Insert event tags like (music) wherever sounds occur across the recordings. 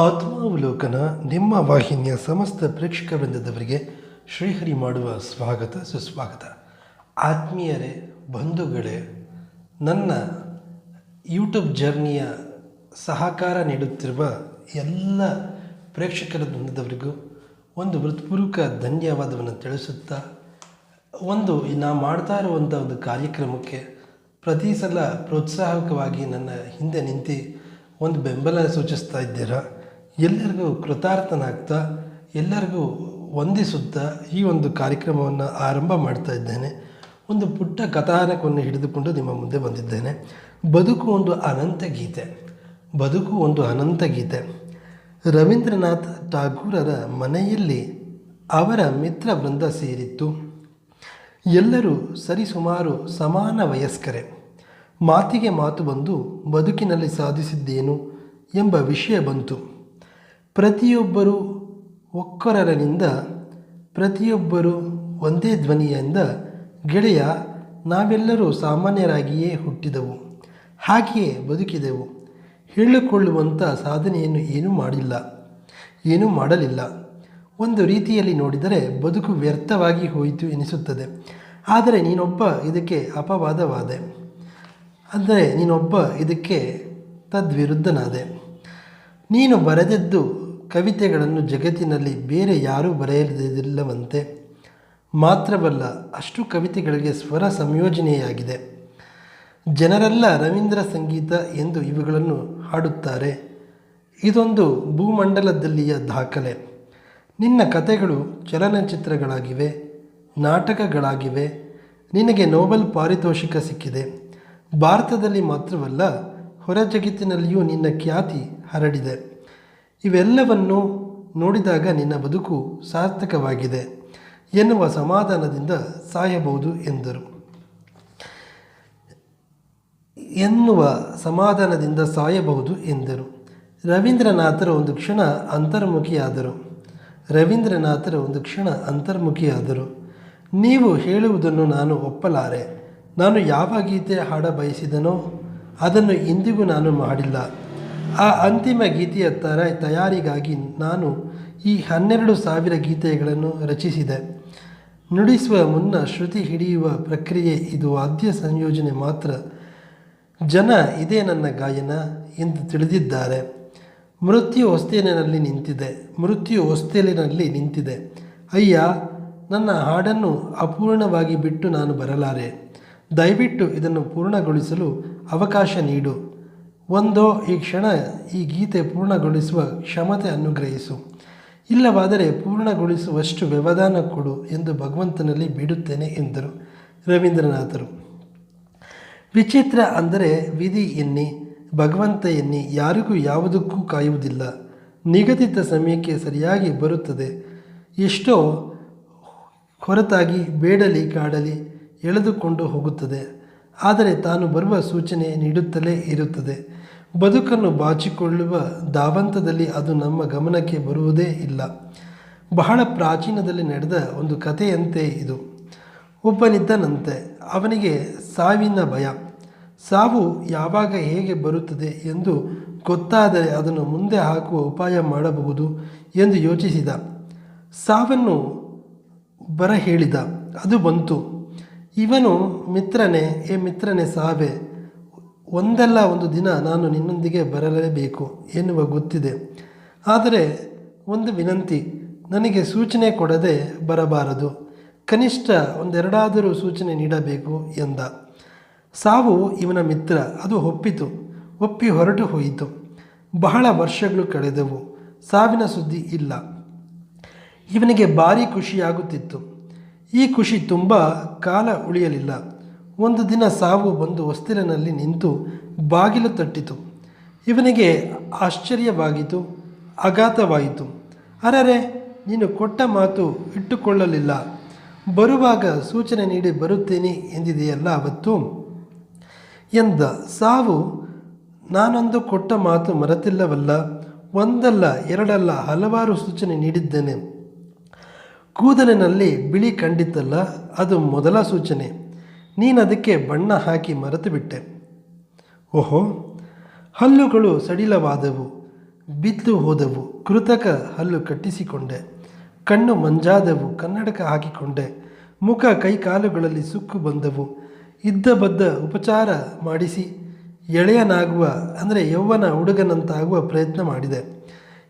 ಆತ್ಮಾವಲೋಕನ ನಿಮ್ಮ ವಾಹಿನಿಯ ಸಮಸ್ತ ಪ್ರೇಕ್ಷಕ ವೃಂದದವರಿಗೆ ಶ್ರೀಹರಿ ಮಾಡುವ ಸ್ವಾಗತ, ಸುಸ್ವಾಗತ. ಆತ್ಮೀಯರೇ, ಬಂಧುಗಳೇ, ನನ್ನ ಯೂಟ್ಯೂಬ್ ಜರ್ನಿಯ ಸಹಕಾರ ನೀಡುತ್ತಿರುವ ಎಲ್ಲ ಪ್ರೇಕ್ಷಕರ ವೃಂದದವರಿಗೂ ಒಂದು ಹೃತ್ಪೂರ್ವಕ ಧನ್ಯವಾದವನ್ನು ತಿಳಿಸುತ್ತಾ, ಒಂದು ನಾ ಮಾಡ್ತಾ ಇರುವಂಥ ಒಂದು ಕಾರ್ಯಕ್ರಮಕ್ಕೆ ಪ್ರತಿ ಸಲ ಪ್ರೋತ್ಸಾಹಕವಾಗಿ ನನ್ನ ಹಿಂದೆ ನಿಂತು ಒಂದು ಬೆಂಬಲ ಸೂಚಿಸ್ತಾ ಇದ್ದೀರಾ? ಎಲ್ಲರಿಗೂ ಕೃತಾರ್ಥನಾಗ್ತಾ, ಎಲ್ಲರಿಗೂ ವಂದಿಸುತ್ತಾ ಈ ಒಂದು ಕಾರ್ಯಕ್ರಮವನ್ನು ಆರಂಭ ಮಾಡ್ತಾ ಇದ್ದೇನೆ. ಒಂದು ಪುಟ್ಟ ಕಥಾನಕವನ್ನು ಹಿಡಿದುಕೊಂಡು ನಿಮ್ಮ ಮುಂದೆ ಬಂದಿದ್ದೇನೆ. ಬದುಕು ಒಂದು ಅನಂತ ಗೀತೆ. ಬದುಕು ಒಂದು ಅನಂತ ಗೀತೆ. ರವೀಂದ್ರನಾಥ್ ಠಾಗೂರರ ಮನೆಯಲ್ಲಿ ಅವರ ಮಿತ್ರ ವೃಂದ ಸೇರಿತ್ತು. ಎಲ್ಲರೂ ಸರಿಸುಮಾರು ಸಮಾನ ವಯಸ್ಕರೇ. ಮಾತಿಗೆ ಮಾತು ಬಂದು ಬದುಕಿನಲ್ಲಿ ಸಾಧಿಸಿದ್ದೇನು ಎಂಬ ವಿಷಯ ಬಂತು. ಪ್ರತಿಯೊಬ್ಬರೂ ಒಕ್ಕೊರರನಿಂದ, ಪ್ರತಿಯೊಬ್ಬರು ಒಂದೇ ಧ್ವನಿಯಿಂದ, ಗೆಳೆಯ, ನಾವೆಲ್ಲರೂ ಸಾಮಾನ್ಯರಾಗಿಯೇ ಹುಟ್ಟಿದೆವು, ಹಾಗೆಯೇ ಬದುಕಿದೆವು. ಹೇಳಿಕೊಳ್ಳುವಂಥ ಸಾಧನೆಯನ್ನು ಏನೂ ಮಾಡಿಲ್ಲ, ಏನೂ ಮಾಡಲಿಲ್ಲ. ಒಂದು ರೀತಿಯಲ್ಲಿ ನೋಡಿದರೆ ಬದುಕು ವ್ಯರ್ಥವಾಗಿ ಹೋಯಿತು ಎನಿಸುತ್ತದೆ. ಆದರೆ ನೀನೊಬ್ಬ ಇದಕ್ಕೆ ಅಪವಾದವಾದೆ. ಅಂದರೆ ನೀನೊಬ್ಬ ಇದಕ್ಕೆ ತದ್ವಿರುದ್ಧನಾದೆ. ನೀನು ಬರೆದದ್ದು ಕವಿತೆಗಳನ್ನು ಜಗತ್ತಿನಲ್ಲಿ ಬೇರೆ ಯಾರೂ ಬರೆಯಲಿಲ್ಲವಂತೆ. ಮಾತ್ರವಲ್ಲ, ಅಷ್ಟು ಕವಿತೆಗಳಿಗೆ ಸ್ವರ ಸಂಯೋಜನೆಯಾಗಿದೆ. ಜನರೆಲ್ಲ ರವೀಂದ್ರ ಸಂಗೀತ ಎಂದು ಇವುಗಳನ್ನು ಹಾಡುತ್ತಾರೆ. ಇದೊಂದು ಭೂಮಂಡಲದಲ್ಲಿಯ ದಾಖಲೆ. ನಿನ್ನ ಕಥೆಗಳು ಚಲನಚಿತ್ರಗಳಾಗಿವೆ, ನಾಟಕಗಳಾಗಿವೆ, ನಿನಗೆ ನೋಬೆಲ್ ಪಾರಿತೋಷಿಕ ಸಿಕ್ಕಿದೆ. ಭಾರತದಲ್ಲಿ ಮಾತ್ರವಲ್ಲ, ಹೊರ ಜಗತ್ತಿನಲ್ಲಿಯೂ ನಿನ್ನ ಖ್ಯಾತಿ ಹರಡಿದೆ. ಇವೆಲ್ಲವನ್ನು ನೋಡಿದಾಗ ನಿನ್ನ ಬದುಕು ಸಾರ್ಥಕವಾಗಿದೆ. ಎನ್ನುವ ಸಮಾಧಾನದಿಂದ ಸಾಯಬಹುದು ಎಂದರು. ಎನ್ನುವ ಸಮಾಧಾನದಿಂದ ಸಾಯಬಹುದು ಎಂದರು. ರವೀಂದ್ರನಾಥರು ಒಂದು ಕ್ಷಣ ಅಂತರ್ಮುಖಿಯಾದರು. ರವೀಂದ್ರನಾಥರು ಒಂದು ಕ್ಷಣ ಅಂತರ್ಮುಖಿಯಾದರು. ನೀವು ಹೇಳುವುದನ್ನು ನಾನು ಒಪ್ಪಲಾರೆ. ನಾನು ಯಾವ ಗೀತೆ ಹಾಡ ಬಯಸಿದನೋ ಅದನ್ನು ಇಂದಿಗೂ ನಾನು ಮಾಡಿಲ್ಲ. ಆ ಅಂತಿಮ ಗೀತೆಯ ತರ ತಯಾರಿಗಾಗಿ ನಾನು ಈ ಹನ್ನೆರಡು ಸಾವಿರ ಗೀತೆಗಳನ್ನು ರಚಿಸಿದೆ. ನುಡಿಸುವ ಮುನ್ನ ಶ್ರುತಿ ಹಿಡಿಯುವ ಪ್ರಕ್ರಿಯೆ ಇದು ವಾದ್ಯ ಸಂಯೋಜನೆ ಮಾತ್ರ. ಜನ ಇದೇ ನನ್ನ ಗಾಯನ ಎಂದು ತಿಳಿದಿದ್ದಾರೆ. ಮೃತ್ಯು ಹೊಸ್ತೇಲಿನಲ್ಲಿ ನಿಂತಿದೆ. ಮೃತ್ಯು ಹೊಸ್ತೇಲಿನಲ್ಲಿ ನಿಂತಿದೆ. ಅಯ್ಯ, ನನ್ನ ಹಾಡನ್ನು ಅಪೂರ್ಣವಾಗಿ ಬಿಟ್ಟು ನಾನು ಬರಲಾರೆ. ದಯವಿಟ್ಟು ಇದನ್ನು ಪೂರ್ಣಗೊಳಿಸಲು ಅವಕಾಶ ನೀಡು. ಒಂದೋ ಈ ಕ್ಷಣ ಈ ಗೀತೆ ಪೂರ್ಣಗೊಳಿಸುವ ಕ್ಷಮತೆ ಅನುಗ್ರಹಿಸು. ಇಲ್ಲವಾದರೆ ಪೂರ್ಣಗೊಳಿಸುವಷ್ಟು ವ್ಯವಧಾನ ಕೊಡು ಎಂದು ಭಗವಂತನಲ್ಲಿ ಬಿಡುತ್ತೇನೆ ಎಂದರು ರವೀಂದ್ರನಾಥರು. ವಿಚಿತ್ರ ಅಂದರೆ ವಿಧಿ ಎನ್ನಿ, ಭಗವಂತ ಎನ್ನಿ ಯಾರಿಗೂ ಯಾವುದಕ್ಕೂ ಕಾಯುವುದಿಲ್ಲ. ನಿಗದಿತ ಸಮಯಕ್ಕೆ ಸರಿಯಾಗಿ ಬರುತ್ತದೆ. ಎಷ್ಟೋ ಹೊರತಾಗಿ ಬೇಡಲಿ ಕಾಡಲಿ ಎಳೆದುಕೊಂಡು ಹೋಗುತ್ತದೆ. ಆದರೆ ತಾನು ಬರುವ ಸೂಚನೆ ನೀಡುತ್ತಲೇ ಇರುತ್ತದೆ. ಬದುಕನ್ನು ಬಾಚಿಕೊಳ್ಳುವ ಧಾವಂತದಲ್ಲಿ ಅದು ನಮ್ಮ ಗಮನಕ್ಕೆ ಬರುವುದೇ ಇಲ್ಲ. ಬಹಳ ಪ್ರಾಚೀನದಲ್ಲಿ ನಡೆದ ಒಂದು ಕಥೆಯಂತೆ ಇದು. ಒಬ್ಬನಿದ್ದನಂತೆ ಅವನಿಗೆ ಸಾವಿನ ಭಯ. ಸಾವು ಯಾವಾಗ ಹೇಗೆ ಬರುತ್ತದೆ ಎಂದು ಗೊತ್ತಾದರೆ ಅದನ್ನು ಮುಂದೆ ಹಾಕುವ ಉಪಾಯ ಮಾಡಬಹುದು ಎಂದು ಯೋಚಿಸಿದ. ಸಾವನ್ನು ಬರ ಹೇಳಿದ ಅದು ಬಂತು. ಇವನು ಮಿತ್ರನೇ, ಏ ಮಿತ್ರನೇ ಸಾವೆ ಒಂದಲ್ಲ ಒಂದು ದಿನ ನಾನು ನಿನ್ನೊಂದಿಗೆ ಬರಲೇಬೇಕು ಎನ್ನುವ ಗೊತ್ತಿದೆ. ಆದರೆ ಒಂದು ವಿನಂತಿ, ನನಗೆ ಸೂಚನೆ ಕೊಡದೆ ಬರಬಾರದು. ಕನಿಷ್ಠ ಒಂದೆರಡಾದರೂ ಸೂಚನೆ ನೀಡಬೇಕು ಎಂದ. ಸಾವು ಇವನ ಮಿತ್ರ, ಅದು ಒಪ್ಪಿತು. ಒಪ್ಪಿ ಹೊರಟು ಹೋಯಿತು. ಬಹಳ ವರ್ಷಗಳು ಕಳೆದವು. ಸಾವಿನ ಸುದ್ದಿ ಇಲ್ಲ. ಇವನಿಗೆ ಭಾರಿ ಖುಷಿಯಾಗುತ್ತಿತ್ತು. ಈ ಖುಷಿ ತುಂಬ ಕಾಲ ಉಳಿಯಲಿಲ್ಲ. ಒಂದು ದಿನ ಸಾವು ಬಂದು ಹೊಸ್ತಿಲಿನಲ್ಲಿ ನಿಂತು ಬಾಗಿಲು ತಟ್ಟಿತು. ಇವನಿಗೆ ಆಶ್ಚರ್ಯವಾಗಿತು ಆಘಾತವಾಯಿತು. ಅರರೆ, ನೀನು ಕೊಟ್ಟ ಮಾತು ಇಟ್ಟುಕೊಳ್ಳಲಿಲ್ಲ. ಬರುವಾಗ ಸೂಚನೆ ನೀಡಿ ಬರುತ್ತೇನೆ ಎಂದಿದೆಯಲ್ಲ ಅವತ್ತು? ಎಂದ, ಸಾವು, ನಾನೊಂದು ಕೊಟ್ಟ ಮಾತು ಮರೆತಿಲ್ಲವಲ್ಲ, ಒಂದಲ್ಲ, ಎರಡಲ್ಲ ಹಲವಾರು ಸೂಚನೆ ನೀಡಿದ್ದೇನೆ. ಕೂದಲಿನಲ್ಲಿ ಬಿಳಿ ಕಂಡಿತಲ್ಲ ಅದು ಮೊದಲ ಸೂಚನೆ. ನೀನು ಅದಕ್ಕೆ ಬಣ್ಣ ಹಾಕಿ ಮರೆತು ಬಿಟ್ಟೆ ಓಹೋ, ಹಲ್ಲುಗಳು ಸಡಿಲವಾದವು, ಬಿದ್ದು ಹೋದವು, ಕೃತಕ ಹಲ್ಲು ಕಟ್ಟಿಸಿಕೊಂಡೆ, ಕಣ್ಣು ಮಂಜಾದವು, ಕನ್ನಡಕ ಹಾಕಿಕೊಂಡೆ, ಮುಖ ಕೈ ಕಾಲುಗಳಲ್ಲಿ ಸುಕ್ಕು ಬಂದವು, ಇದ್ದ ಬದ್ದ ಉಪಚಾರ ಮಾಡಿಸಿ, ಎಳೆಯನಾಗುವ, ಅಂದರೆ ಯೌವನ ಹುಡುಗನಂತಾಗುವ ಪ್ರಯತ್ನ ಮಾಡಿದೆ.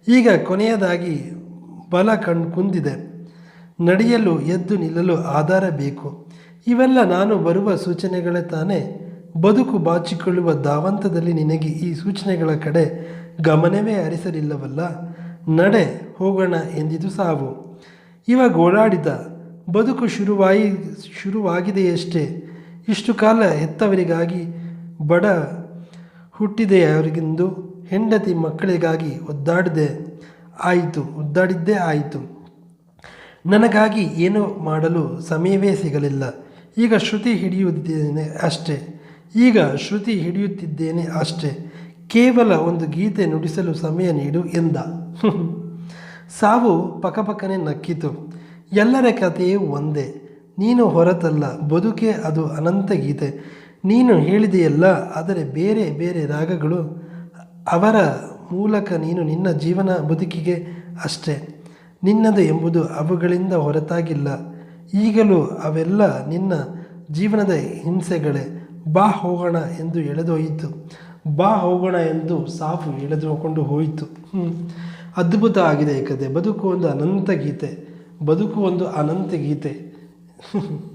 ಈಗ ಕೊನೆಯದಾಗಿ ಬಲ ಕಣ್ ಕುಂದಿದೆ. ನಡೆಯಲು, ಎದ್ದು ನಿಲ್ಲಲು ಆಧಾರ ಬೇಕು. ಇವೆಲ್ಲ ನಾನು ಬರುವ ಸೂಚನೆಗಳೇ ತಾನೇ. ಬದುಕು ಬಾಚಿಕೊಳ್ಳುವ ಧಾವಂತದಲ್ಲಿ ನಿನಗೆ ಈ ಸೂಚನೆಗಳ ಕಡೆ ಗಮನವೇ ಹರಿಸಲಿಲ್ಲವಲ್ಲ. ನಡೆ, ಹೋಗೋಣ ಎಂದಿದು ಸಾವು. ಇವಾಗ ಓಡಾಡಿದ, ಬದುಕು ಶುರುವಾಯಿ, ಶುರುವಾಗಿದೆಯಷ್ಟೇ. ಇಷ್ಟು ಕಾಲ ಹೆತ್ತವರಿಗಾಗಿ ಬಡ ಹುಟ್ಟಿದೆಯವರಿಗೆಂದು ಹೆಂಡತಿ ಮಕ್ಕಳಿಗಾಗಿ ಒದ್ದಾಡಿದೆ. ಆಯಿತು, ಒದ್ದಾಡಿದ್ದೇ ಆಯಿತು. ನನಗಾಗಿ ಏನು ಮಾಡಲು ಸಮಯವೇ ಸಿಗಲಿಲ್ಲ. ಈಗ ಶ್ರುತಿ ಹಿಡಿಯುತ್ತಿದ್ದೇನೆ ಅಷ್ಟೇ. ಈಗ ಶ್ರುತಿ ಹಿಡಿಯುತ್ತಿದ್ದೇನೆ ಅಷ್ಟೇ. ಕೇವಲ ಒಂದು ಗೀತೆ ನುಡಿಸಲು ಸಮಯ ನೀಡು ಎಂದ. (laughs) ಸಾವು ಪಕಪಕನೆ ನಕ್ಕಿತು. ಎಲ್ಲರ ಕಥೆಯೂ ಒಂದೇ. ನೀನು ಹೊರತಲ್ಲ, ಬದುಕೆ ಅದು ಅನಂತ ಗೀತೆ. ನೀನು ಹೇಳಿದೆಯಲ್ಲ, ಆದರೆ ಬೇರೆ ಬೇರೆ ರಾಗಗಳು ಅವರ ಮೂಲಕ ನೀನು ನಿನ್ನ ಜೀವನ ಬದುಕಿಗೆ ಅಷ್ಟೇ. ನಿನ್ನದು ಎಂಬುದು ಅವುಗಳಿಂದ ಹೊರತಾಗಿಲ್ಲ. ಈಗಲೂ ಅವೆಲ್ಲ ನಿನ್ನ ಜೀವನದ ಹಿಂಸೆಗಳೇ. ಬಾ ಹೋಗೋಣ ಎಂದು ಎಳೆದೊಯ್ಯಿತು ಬಾ ಹೋಗೋಣ ಎಂದು ಸಾಫು ಎಳೆದುಕೊಂಡು ಹೋಯಿತು. ಅದ್ಭುತ ಆಗಿದೆ ಈ ಕತೆ ಬದುಕು ಒಂದು ಅನಂತ ಗೀತೆ. ಬದುಕು ಒಂದು ಅನಂತ ಗೀತೆ. (laughs)